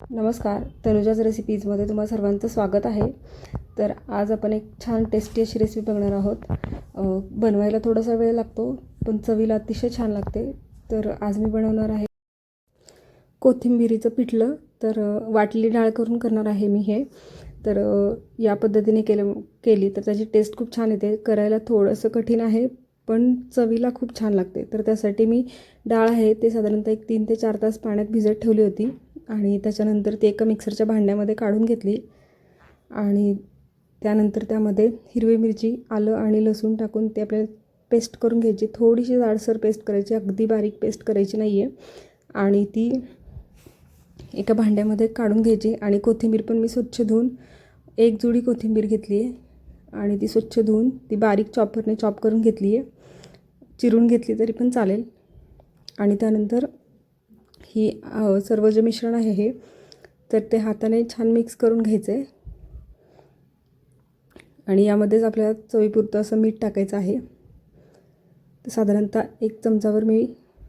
नमस्कार तनुजाच रेसिपीजमध्ये तुम्हा सर्वांचं स्वागत आहे. तर आज आपण एक छान टेस्टी अशी रेसिपी बघणार आहोत. बनवायला थोडासा वेळ लागतो पण चवीला अतिशय छान लागते. तर आज मी बनवणार आहे कोथिंबिरीचं पिठलं. तर वाटली डाळ करून करणार आहे मी हे. तर या पद्धतीने केलं केली तर त्याची टेस्ट खूप छान येते. करायला थोडंसं कठीण आहे पण चवीला खूप छान लागते. तर त्यासाठी मी डाळ आहे ते साधारणतः एक तीन ते चार तास पाण्यात भिजत ठेवली होती. आणि त्याच्यानंतर ती एका मिक्सरच्या भांड्यामध्ये काढून घेतली. आणि त्यानंतर त्यामध्ये हिरवी मिरची आलं आणि लसूण टाकून ते आपल्याला पेस्ट करून घ्यायची. थोडीशी जाडसर पेस्ट करायची. अगदी बारीक पेस्ट करायची नाही आहे आणि ती एका भांड्यामध्ये काढून घ्यायची. आणि कोथिंबीर पण मी स्वच्छ धुवून एक जुडी कोथिंबीर घेतली आहे आणि ती स्वच्छ धुवून ती बारीक चॉपरने चॉप करून घेतली आहे चिरून घेतली तरी पण चालेल. आणि त्यानंतर ही सर्व जे मिश्रण आहे हे तर ते हाताने छान मिक्स करून घ्यायचं. आहे आणि यामध्येच आपल्याला चवीपुरतं असं मीठ टाकायचं आहे. तर साधारणतः एक चमचावर मी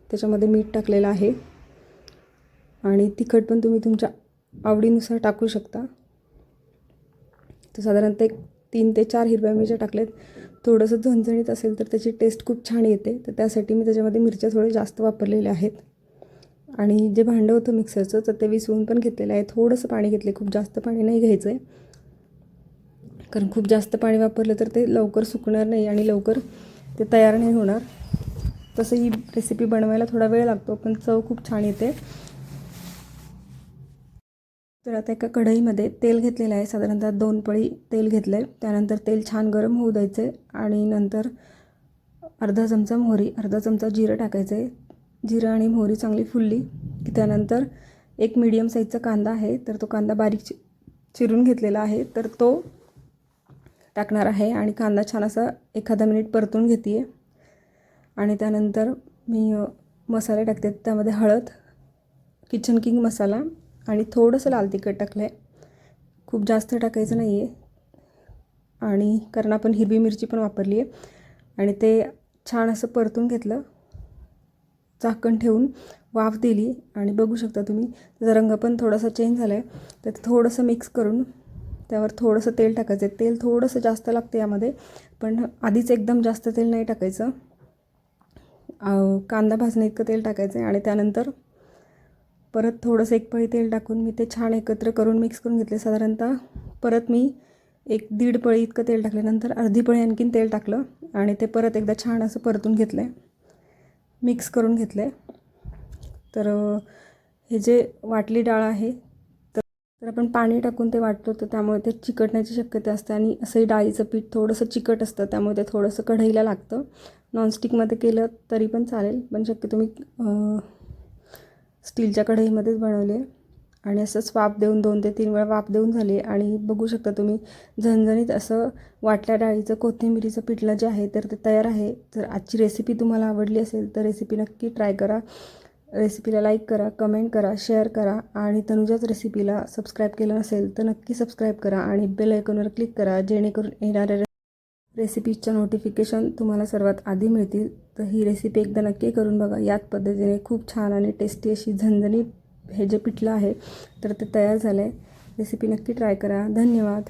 त्याच्यामध्ये मीठ टाकलेलं आहे. आणि तिखट पण तुम्ही तुमच्या आवडीनुसार टाकू शकता. तर साधारणतः एक तीन ते चार हिरव्या मिरच्या टाकल्यात. थोडंसं झणझणीत असेल तर त्याची टेस्ट खूप छान येते. तर त्यासाठी मी त्याच्यामध्ये मिरच्या थोड्या जास्त वापरलेल्या आहेत. आणि जे भांडं होतं मिक्सरचं तर ते विसळून पण घेतलेलं आहे. थोडंसं पाणी घेतलं खूप जास्त पाणी नाही घ्यायचं आहे कारण खूप जास्त पाणी वापरलं तर ते लवकर सुकणार नाही आणि लवकर ते तयार नाही होणार. तसं ही रेसिपी बनवायला थोडा वेळ लागतो पण चव खूप छान येते. तर आता एका कढईमध्ये तेल घेतलेलं आहे. साधारणतः दोन पळी तेल घेतलं आहे त्यानंतर तेल छान गरम होऊ द्यायचं आहे आणि नंतर अर्धा चमचा मोहरी अर्धा चमचा जिरं टाकायचं आहे जिरं आणि मोहरी चांगली फुलली की त्यानंतर एक मीडियम साईजचा कांदा आहे तर तो कांदा बारीक चि चिरून घेतलेला आहे तर तो टाकणार आहे आणि कांदा छान असा एखादा मिनिट परतून घेते आहे आणि त्यानंतर मी मसाले टाकते. त्यामध्ये हळद किचन किंग मसाला आणि थोडंसं लाल तिखट टाकलं आहे खूप जास्त टाकायचं नाही आहे आणि कारण आपण हिरवी मिरची पण वापरली आहे आणि ते छान असं परतून घेतलं झाकण ठेवून वाफ दिली आणि बघू शकता तुम्ही त्याचा रंग पण थोडासा चेंज झाला आहे तर ते थोडंसं मिक्स करून त्यावर थोडंसं तेल टाकायचं आहे तेल थोडंसं जास्त लागतं यामध्ये पण आधीच एकदम जास्त तेल नाही टाकायचं. कांदा भाजणे इतकं तेल टाकायचं आहे आणि त्यानंतर परत थोडंसं एक पळी तेल टाकून मी ते छान एकत्र करून मिक्स करून घेतले साधारणतः परत मी एक दीड पळी इतकं तेल टाकल्यानंतर अर्धी पळी आणखीन तेल टाकलं आणि ते परत एकदा छान असं परतून घेतलं आहे मिक्स करून घेतलं आहे तर हे जे वाटली डाळ आहे तर आपण पाणी टाकून ते वाटतो तर त्यामुळे ते चिकटण्याची शक्यता असते आणि असंही डाळीचं पीठ थोडंसं चिकट असतं त्यामुळे ते थोडंसं कढईला लागतं. नॉनस्टिकमध्ये केलं तरी पण चालेल पण शक्य तुम्ही स्टीलच्या कढईमध्येच बनवले. आणि असंच वाफ देऊन दोन ते तीन वेळा वाफ देऊन झाले. आणि बघू शकता तुम्ही झणझणीत असं वाटल्या डाळीचं कोथिंबिरीचं पिठलं जे आहे तर ते तयार आहे. जर आजची रेसिपी तुम्हाला आवडली असेल तर रेसिपी नक्की ट्राय करा. रेसिपीला लाईक करा कमेंट करा शेअर करा. आणि तनुजाच रेसिपीला सबस्क्राईब केलं नसेल तर नक्की सबस्क्राईब करा. आणि बेल आयकॉनवर क्लिक करा जेणेकरून येणाऱ्या रेसिपीजच्या नोटिफिकेशन तुम्हाला सर्वात आधी मिळतील. तर ही रेसिपी एकदा नक्की करून बघा. याच पद्धतीने खूप छान आणि टेस्टी अशी झणझणीत हे जे पिठलं आहे तर ते तयार झालं आहे रेसिपी नक्की ट्राय करा. धन्यवाद.